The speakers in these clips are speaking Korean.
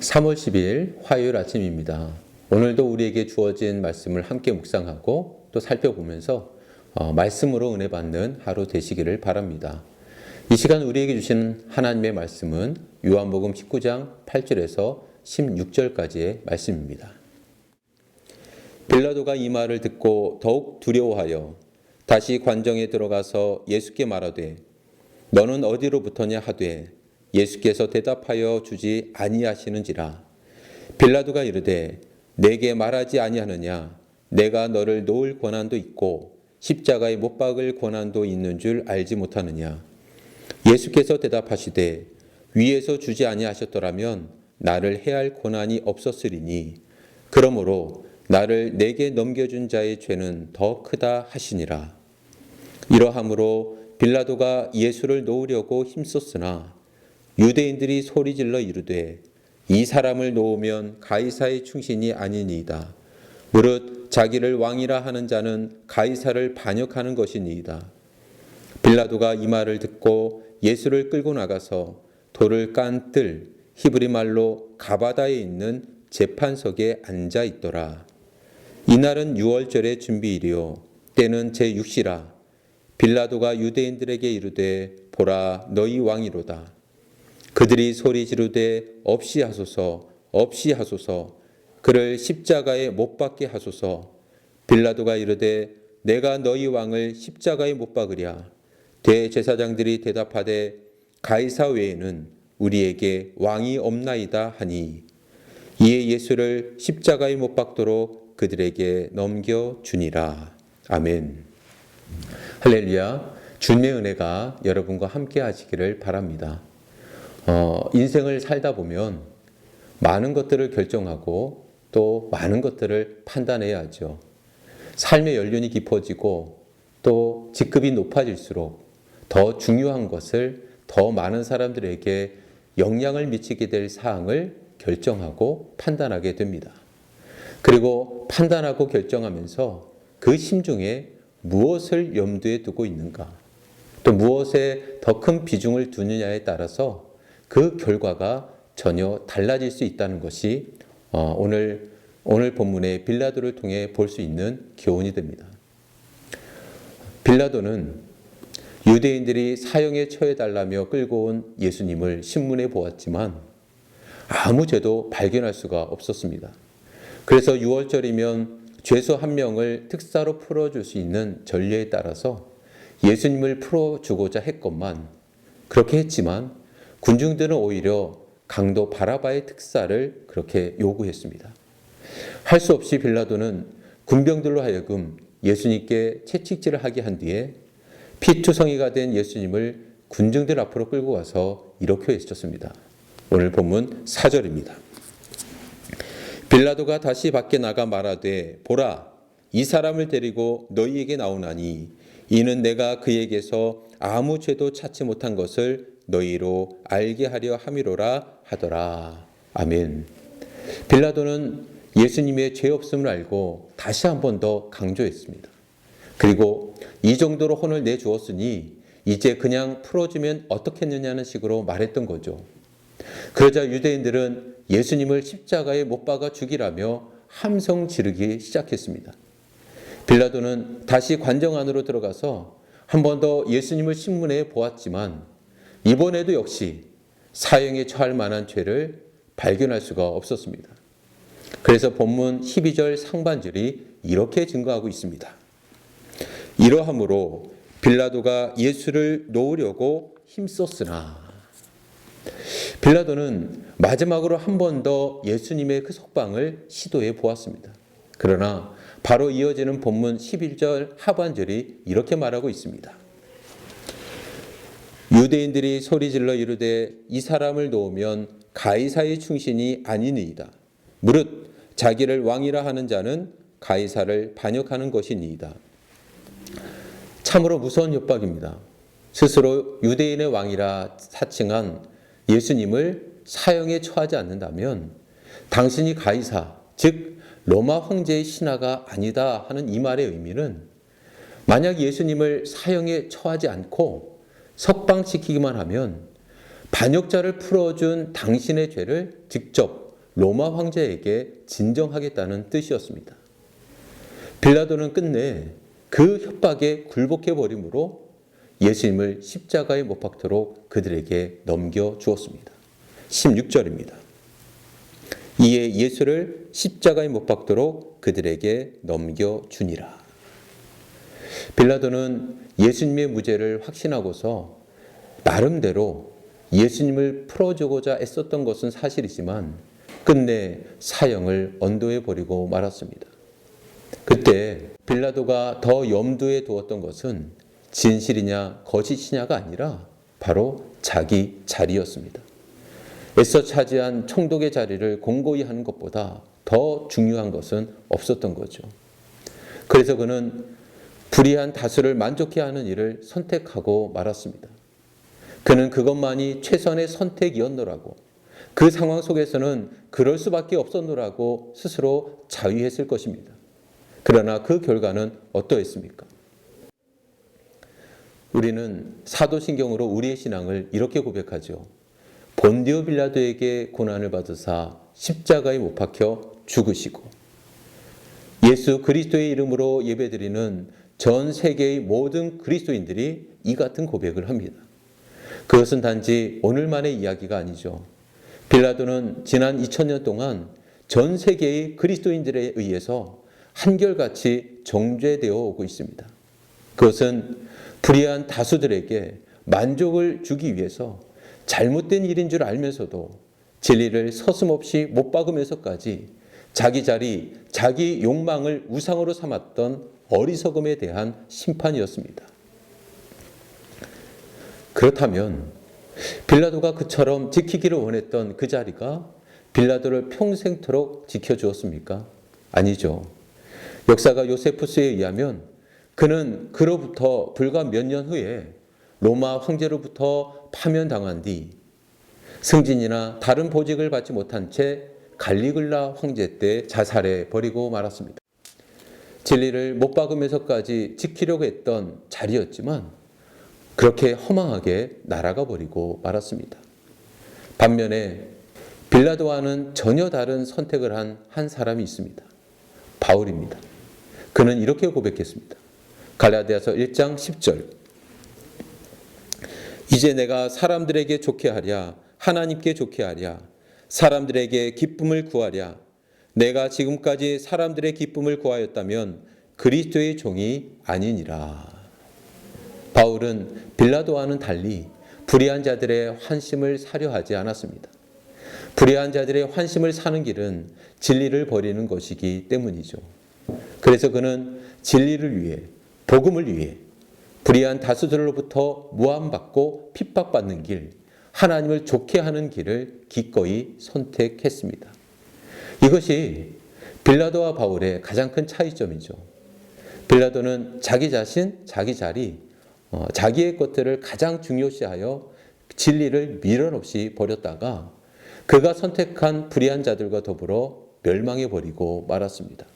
3월 10일 화요일 아침입니다. 오늘도 우리에게 주어진 말씀을 함께 묵상하고 또 살펴보면서 어, 말씀으로 은혜 받는 하루 되시기를 바랍니다. 이 시간 우리에게 주신 하나님의 말씀은 요한복음 19장 8절에서 16절까지의 말씀입니다. 빌라도가 이 말을 듣고 더욱 두려워하여 다시 관정에 들어가서 예수께 말하되 너는 어디로부터냐 하되 예수께서 대답하여 주지 아니하시는지라. 빌라도가 이르되 내게 말하지 아니하느냐? 내가 너를 놓을 권한도 있고 십자가에 못 박을 권한도 있는 줄 알지 못하느냐? 예수께서 대답하시되 위에서 주지 아니하셨더라면 나를 해할 권한이 없었으리니 그러므로 나를 내게 넘겨준 자의 죄는 더 크다 하시니라. 이러함으로 빌라도가 예수를 놓으려고 힘썼으나 유대인들이 소리질러 이르되 이 사람을 놓으면 가이사의 충신이 아니니이다. 무릇 자기를 왕이라 하는 자는 가이사를 반역하는 것이니이다. 빌라도가 이 말을 듣고 예수를 끌고 나가서 돌을 깐 뜰 히브리 말로 가바다에 있는 재판석에 앉아 있더라. 이날은 유월절의 준비일이요 때는 제 6시라 빌라도가 유대인들에게 이르되 보라 너희 왕이로다. 그들이 소리 지르되 없이 하소서 없이 하소서. 그를 십자가에 못 박게 하소서. 빌라도가 이르되 내가 너희 왕을 십자가에 못 박으랴. 대제사장들이 대답하되 가이사 외에는 우리에게 왕이 없나이다 하니. 이에 예수를 십자가에 못 박도록 그들에게 넘겨 주니라. 아멘. 할렐루야. 주님의 은혜가 여러분과 함께 하시기를 바랍니다. 어, 인생을 살다 보면 많은 것들을 결정하고 또 많은 것들을 판단해야 하죠. 삶의 연륜이 깊어지고 또 직급이 높아질수록 더 중요한 것을 더 많은 사람들에게 영향을 미치게 될 사항을 결정하고 판단하게 됩니다. 그리고 판단하고 결정하면서 그 심중에 무엇을 염두에 두고 있는가, 또 무엇에 더 큰 비중을 두느냐에 따라서 그 결과가 전혀 달라질 수 있다는 것이 어, 오늘 오늘 본문의 빌라도를 통해 볼 수 있는 교훈이 됩니다. 빌라도는 유대인들이 사형에 처해 달라며 끌고 온 예수님을 신문에 보았지만 아무 죄도 발견할 수가 없었습니다. 그래서 6월절이면 죄수 한 명을 특사로 풀어줄 수 있는 전례에 따라서 예수님을 풀어주고자 했건만 그렇게 했지만 군중들은 오히려 강도 바라바의 특사를 그렇게 요구했습니다. 할 수 없이 빌라도는 군병들로 하여금 예수님께 채찍질을 하게 한 뒤에 피투성이가 된 예수님을 군중들 앞으로 끌고 와서 이렇게 외쳤습니다. 오늘 본문 4절입니다. 빌라도가 다시 밖에 나가 말하되 보라 이 사람을 데리고 너희에게 나오나니 이는 내가 그에게서 아무 죄도 찾지 못한 것을 너희로 알게 하려 함이로라 하더라. 아멘. 빌라도는 예수님의 죄 없음을 알고 다시 한 번 더 강조했습니다. 그리고 이 정도로 혼을 내주었으니 이제 그냥 풀어주면 어떻겠느냐는 식으로 말했던 거죠. 그러자 유대인들은 예수님을 십자가에 못 박아 죽이라며 함성 지르기 시작했습니다. 빌라도는 다시 관정 안으로 들어가서 한 번 더 예수님을 신문에 보았지만 이번에도 역시 사형에 처할 만한 죄를 발견할 수가 없었습니다. 그래서 본문 12절 상반절이 이렇게 증거하고 있습니다. 이러함으로 빌라도가 예수를 놓으려고 힘썼으나 빌라도는 마지막으로 한 번 더 예수님의 그 속방을 시도해 보았습니다. 그러나 바로 이어지는 본문 11절 하반절이 이렇게 말하고 있습니다. 유대인들이 소리질러 이르되 이 사람을 놓으면 가이사의 충신이 아니니이다. 무릇 자기를 왕이라 하는 자는 가이사를 반역하는 것이니이다. 참으로 무서운 협박입니다. 스스로 유대인의 왕이라 사칭한 예수님을 사형에 처하지 않는다면 당신이 가이사, 즉 로마 황제의 신하가 아니다 하는 이 말의 의미는 만약 예수님을 사형에 처하지 않고 석방시키기만 하면 반역자를 풀어준 당신의 죄를 직접 로마 황제에게 진정하겠다는 뜻이었습니다. 빌라도는 끝내 그 협박에 굴복해 버림으로 예수님을 십자가에 못 박도록 그들에게 넘겨 주었습니다. 16절입니다. 이에 예수를 십자가에 못 박도록 그들에게 넘겨 주니라. 빌라도는 예수님의 무죄를 확신하고서 나름대로 예수님을 풀어주고자 애썼던 것은 사실이지만 끝내 사형을 언도해 버리고 말았습니다. 그때 빌라도가 더 염두에 두었던 것은 진실이냐 거짓이냐가 아니라 바로 자기 자리였습니다. 애써 차지한 총독의 자리를 공고히 하는 것보다 더 중요한 것은 없었던 거죠. 그래서 그는 불의한 다수를 만족해 하는 일을 선택하고 말았습니다. 그는 그것만이 최선의 선택이었노라고 그 상황 속에서는 그럴 수밖에 없었노라고 스스로 자위했을 것입니다. 그러나 그 결과는 어떠했습니까? 우리는 사도신경으로 우리의 신앙을 이렇게 고백하죠. 본디오 빌라도에게 고난을 받으사 십자가에 못 박혀 죽으시고 예수 그리스도의 이름으로 예배드리는 전 세계의 모든 그리스도인들이 이 같은 고백을 합니다. 그것은 단지 오늘만의 이야기가 아니죠. 빌라도는 지난 2000년 동안 전 세계의 그리스도인들에 의해서 한결같이 정죄되어 오고 있습니다. 그것은 불의한 다수들에게 만족을 주기 위해서 잘못된 일인 줄 알면서도 진리를 서슴없이 못 박으면서까지 자기 자리, 자기 욕망을 우상으로 삼았던 어리석음에 대한 심판이었습니다. 그렇다면 빌라도가 그처럼 지키기를 원했던 그 자리가 빌라도를 평생토록 지켜주었습니까? 아니죠. 역사가 요세푸스에 의하면 그는 그로부터 불과 몇 년 후에 로마 황제로부터 파면당한 뒤 승진이나 다른 보직을 받지 못한 채 갈리글라 황제 때 자살해 버리고 말았습니다. 진리를 못 박으면서까지 지키려고 했던 자리였지만 그렇게 허망하게 날아가 버리고 말았습니다. 반면에 빌라도와는 전혀 다른 선택을 한 한 사람이 있습니다. 바울입니다. 그는 이렇게 고백했습니다. 갈라디아서 1장 10절. 이제 내가 사람들에게 좋게 하랴 하나님께 좋게 하랴 사람들에게 기쁨을 구하랴 내가 지금까지 사람들의 기쁨을 구하였다면 그리스도의 종이 아니니라. 바울은 빌라도와는 달리 불의한 자들의 환심을 사려 하지 않았습니다. 불의한 자들의 환심을 사는 길은 진리를 버리는 것이기 때문이죠. 그래서 그는 진리를 위해, 복음을 위해 불의한 다수들로부터 모함받고 핍박받는 길, 하나님을 좋게 하는 길을 기꺼이 선택했습니다. 이것이 빌라도와 바울의 가장 큰 차이점이죠. 빌라도는 자기 자신, 자기 자리, 어, 자기의 것들을 가장 중요시하여 진리를 미련 없이 버렸다가 그가 선택한 불의한 자들과 더불어 멸망해 버리고 말았습니다.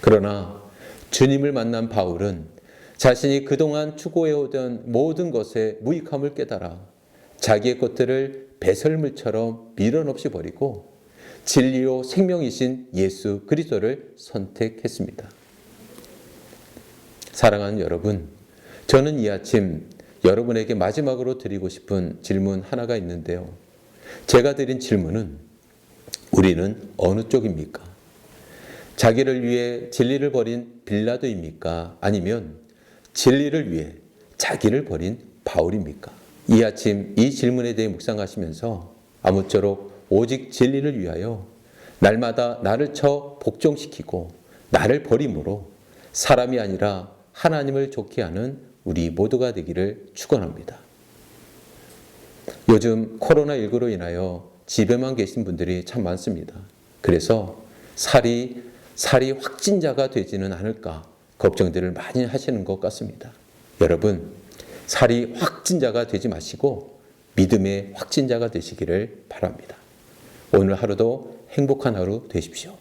그러나 주님을 만난 바울은 자신이 그동안 추구해오던 모든 것의 무익함을 깨달아 자기의 것들을 배설물처럼 미련 없이 버리고 진리로 생명이신 예수 그리스도를 선택했습니다. 사랑하는 여러분, 저는 이 아침 여러분에게 마지막으로 드리고 싶은 질문 하나가 있는데요. 제가 드린 질문은 우리는 어느 쪽입니까? 자기를 위해 진리를 버린 빌라도입니까? 아니면 진리를 위해 자기를 버린 바울입니까? 이 아침 이 질문에 대해 묵상하시면서 아무쪼록 오직 진리를 위하여 날마다 나를 쳐 복종시키고 나를 버림으로 사람이 아니라 하나님을 좋게 하는 우리 모두가 되기를 축원합니다. 요즘 코로나19로 인하여 집에만 계신 분들이 참 많습니다. 그래서 살이 살이 확진자가 되지는 않을까 걱정들을 많이 하시는 것 같습니다. 여러분, 살이 확진자가 되지 마시고 믿음의 확진자가 되시기를 바랍니다. 오늘 하루도 행복한 하루 되십시오.